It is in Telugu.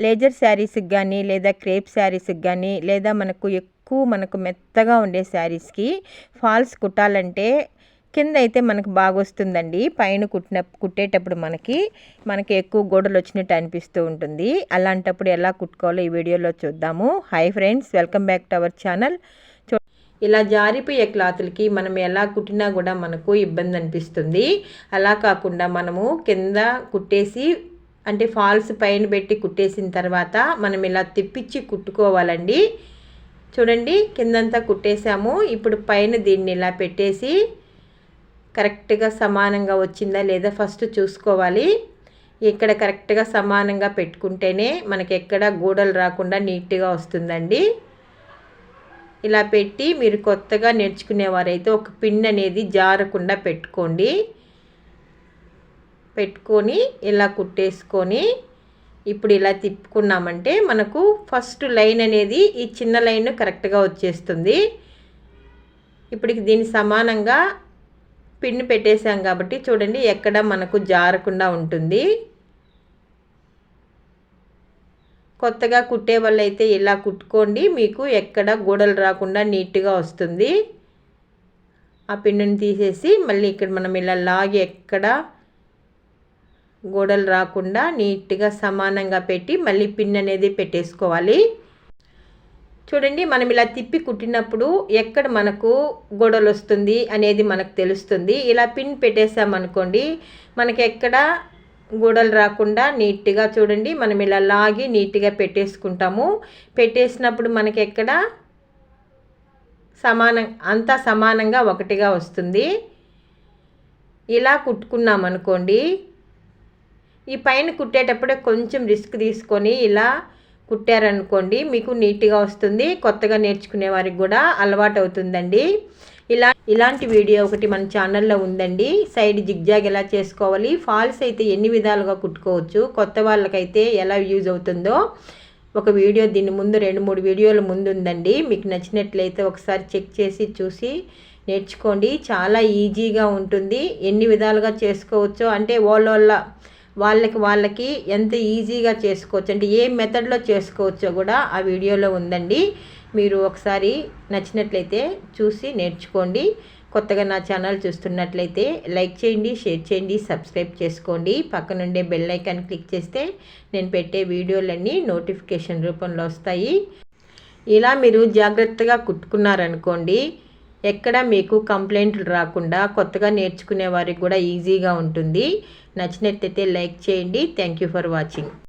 లేజర్ శారీస్కి కానీ లేదా క్రేప్ శారీస్కి కానీ లేదా మనకు ఎక్కువ మనకు మెత్తగా ఉండే శారీస్కి ఫాల్స్ కుట్టాలంటే కింద అయితే మనకు బాగా వస్తుందండి పైన కుట్టిన కుట్టేటప్పుడు మనకి మనకి ఎక్కువ గోడలు వచ్చినట్టు అనిపిస్తూ ఉంటుంది. అలాంటప్పుడు ఎలా కుట్టుకోవాలో ఈ వీడియోలో చూద్దాము. Hi friends welcome back to our channel ఇలా జారిపోయే క్లాతులకి మనం ఎలా కుట్టినా కూడా మనకు ఇబ్బంది అనిపిస్తుంది. అలా కాకుండా మనము కింద కుట్టేసి అంటే ఫాల్స్ పైన పెట్టి కుట్టేసిన తర్వాత మనం ఇలా తిప్పించి కుట్టుకోవాలండి. చూడండి కిందంతా కుట్టేసాము. ఇప్పుడు పైన దీన్ని ఇలా పెట్టేసి కరెక్ట్గా సమానంగా వచ్చిందా లేదా ఫస్ట్ చూసుకోవాలి. ఇక్కడ కరెక్ట్గా సమానంగా పెట్టుకుంటేనే మనకి ఎక్కడ గూడలు రాకుండా నీట్గా వస్తుందండి. ఇలా పెట్టి మీరు కొత్తగా నేర్చుకునేవారైతే ఒక పిన్ అనేది జారకుండా పెట్టుకోండి. పెట్టుకొని ఇలా కుట్టేసుకొని ఇప్పుడు ఇలా తిప్పుకున్నామంటే మనకు ఫస్ట్ లైన్ అనేది ఈ చిన్న లైన్ కరెక్ట్గా వచ్చేస్తుంది. ఇప్పుడు దీని సమానంగా పిన్ పెట్టేసాం కాబట్టి చూడండి ఎక్కడ మనకు జారకుండా ఉంటుంది. కొత్తగా కుట్టే అయితే ఇలా కుట్టుకోండి మీకు ఎక్కడ గోడలు రాకుండా నీట్గా వస్తుంది. ఆ పిన్నుని తీసేసి మళ్ళీ ఇక్కడ మనం ఇలా లాగి ఎక్కడ గోడలు రాకుండా నీట్గా సమానంగా పెట్టి మళ్ళీ పిన్ అనేది పెట్టేసుకోవాలి. చూడండి మనం ఇలా తిప్పి కుట్టినప్పుడు ఎక్కడ మనకు గోడలు వస్తుంది అనేది మనకు తెలుస్తుంది. ఇలా పిన్ పెట్టేసామనుకోండి మనకి ఎక్కడ గోడలు రాకుండా నీట్గా చూడండి మనం ఇలా లాగి నీట్గా పెట్టేసుకుంటాము. పెట్టేసినప్పుడు మనకి ఎక్కడ సమానం అంతా సమానంగా ఒకటిగా వస్తుంది. ఇలా కుట్టుకున్నాం అనుకోండి ఈ పైన కుట్టేటప్పుడే కొంచెం రిస్క్ తీసుకొని ఇలా కుట్టారనుకోండి మీకు నీట్గా వస్తుంది. కొత్తగా నేర్చుకునే వారికి కూడా అలవాటు అవుతుందండి. ఇలా ఇలాంటి వీడియో ఒకటి మన ఛానల్లో ఉందండి. సైడ్ జిగ్జాగ్ ఎలా చేసుకోవాలి ఫాల్స్ అయితే ఎన్ని విధాలుగా కుట్టుకోవచ్చు కొత్త వాళ్ళకైతే ఎలా యూజ్ అవుతుందో ఒక వీడియో దీని ముందు రెండు మూడు వీడియోల ముందు ఉందండి. మీకు నచ్చినట్లయితే ఒకసారి చెక్ చేసి చూసి నేర్చుకోండి. చాలా ఈజీగా ఉంటుంది. ఎన్ని విధాలుగా చేసుకోవచ్చో అంటే వాళ్ళ వాళ్ళకి వాళ్ళకి ఎంత ఈజీగా చేసుకోవచ్చు అంటే ఏ మెథడ్లో చేసుకోవచ్చో కూడా ఆ వీడియోలో ఉందండి. మీరు ఒకసారి నచ్చినట్లయితే చూసి నేర్చుకోండి. కొత్తగా నా ఛానల్ చూస్తున్నట్లయితే లైక్ చేయండి షేర్ చేయండి సబ్స్క్రైబ్ చేసుకోండి. పక్కనుండే బెల్ ఐకాన్ క్లిక్ చేస్తే నేను పెట్టే వీడియోలన్నీ నోటిఫికేషన్ రూపంలో వస్తాయి. ఇలా మీరు జాగ్రత్తగా కుట్టుకున్నారనుకోండి ఎక్కడ మీకు కంప్లైంట్లు రాకుండా కొత్తగా నేర్చుకునే వారికి కూడా ఈజీగా ఉంటుంది. నచ్చినట్లయితే లైక్ చేయండి. Thank you for watching